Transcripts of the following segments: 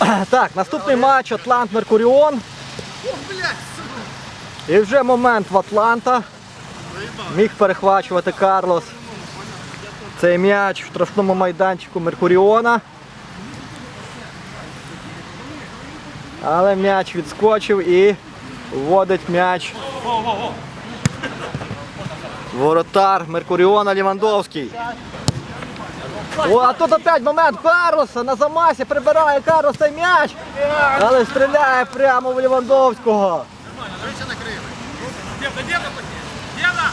Так, наступний матч Атлант Меркуріон. І вже момент в Атланта. Міг перехвачувати Карлос. Цей м'яч в штрафному майданчику Меркуріона. Але м'яч відскочив і вводить м'яч. Воротар Меркуріона Лівандовський. О, а тут опять момент Карлоса на замасі прибирає Карлос цей м'яч. Але стріляє прямо в Лівандовського. Деда, деда, деда!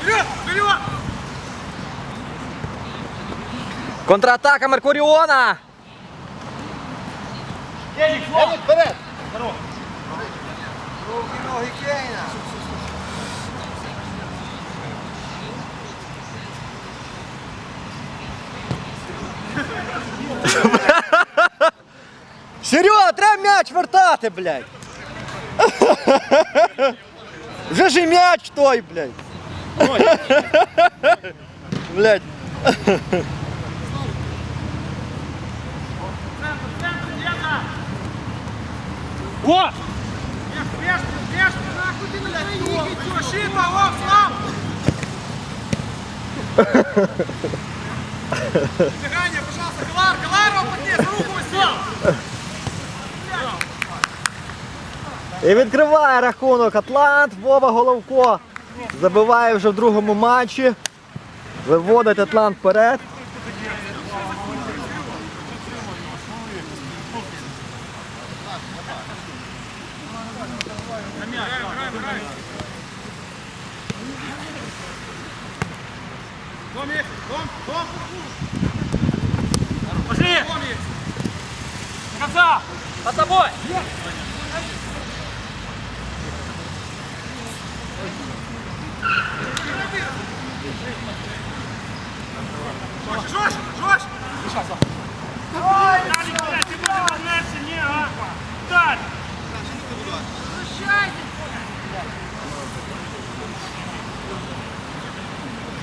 Вперед, вперед! Контратака Меркуріона. Денег, вперед! Серега, треба м'яч вертати, блядь. Вже ж і м'яч той, блядь. Блядь. О! Бежь, бежь, нахуй ты на тренинге идешь, Шиба, о, слав! Бегание, пожалуйста, Калар, Каларова поднес, І відкриває рахунок Атлант. Вова Головко забиває вже в другому матчі. Виводить Атлант вперед. Пошли! Конца! Под тобой!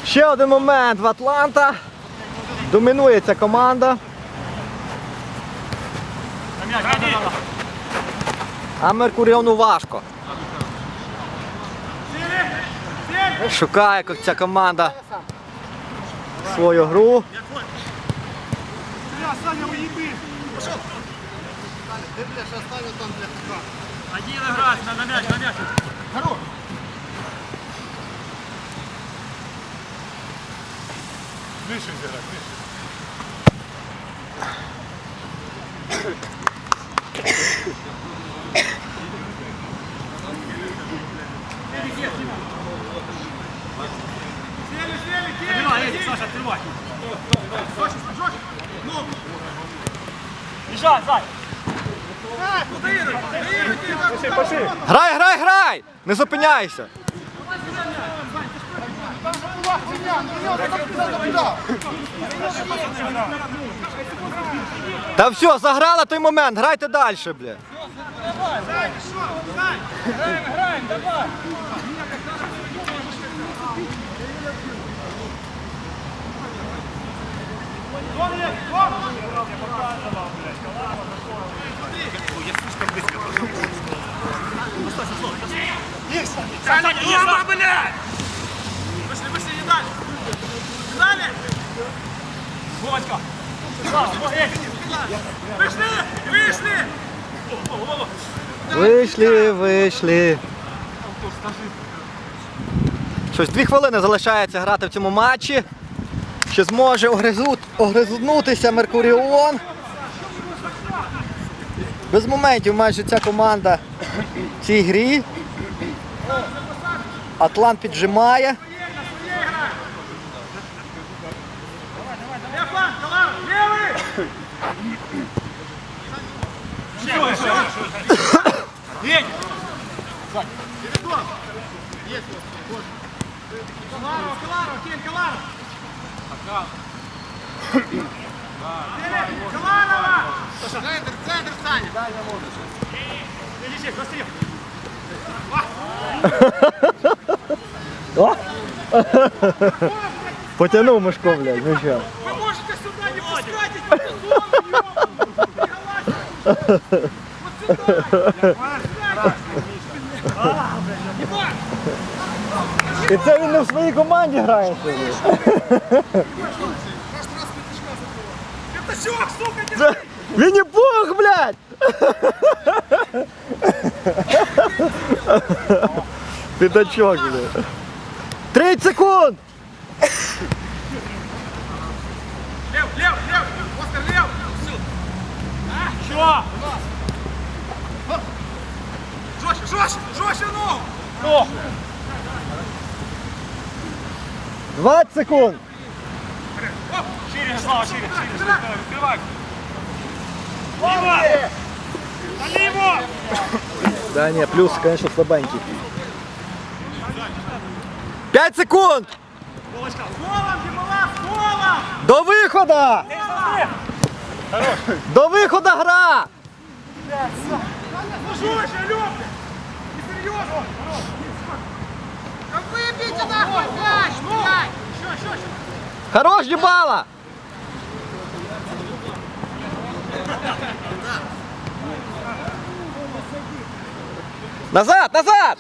Ще один момент в Атланта. Домінує ця команда. А Меркуріону важко. Шукає як ця команда свою гру. Один играть, на, мяч, на мяч. Вище зіграй, вище. Открывай, Эдик, Саша, открывай. Жорж, Жорж! Ну, Бежать, Зай. куда едешь? Куда едешь? Пошли. Грай, грай, грай! Не зупиняйся! Та все, заграла той момент, грайте далі, бля. Саня, дома, блядь! Вышли, вышли, не дали! Не дали? Вовочка. Вышли! Вышли! Вийшли, вийшли. Щось дві хвилини залишається грати в цьому матчі. Чи зможе огризут, огризнутися Меркуріон? Без моментів майже ця команда в цій грі. Атлант піджимає. Каларова, Каларова, Кирилл, Каларов! Каларова! Центр, центр, Саня! Иди, Сек, быстрее. О! Потягнув Мишко, блядь, ну що. Вы можете Лешка сюда не пускайте! не в зону, ёбаный! Николай, Вот сюда! Ебать! І це він не в своїй команді грає сьогодні. Пятачок, сука, не Це... Він і Бог, блядь! Підачок, блядь. 30 секунд! Лев, лев, лев! Оскар, лев! Що? Жестче, жестче, жестче ногу! О, 20 секунд! шире, Слава, шире, шире, шире. Давай, відкривай. Ліво! Наліво! Да не, плюс, конечно, слабенький. 5 секунд! Голом, Димова, голом! До виходу! До виходу гра! Ну жестче, Назад, назад!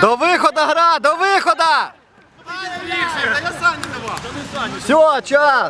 До виходу гра, до виходу! Все, час!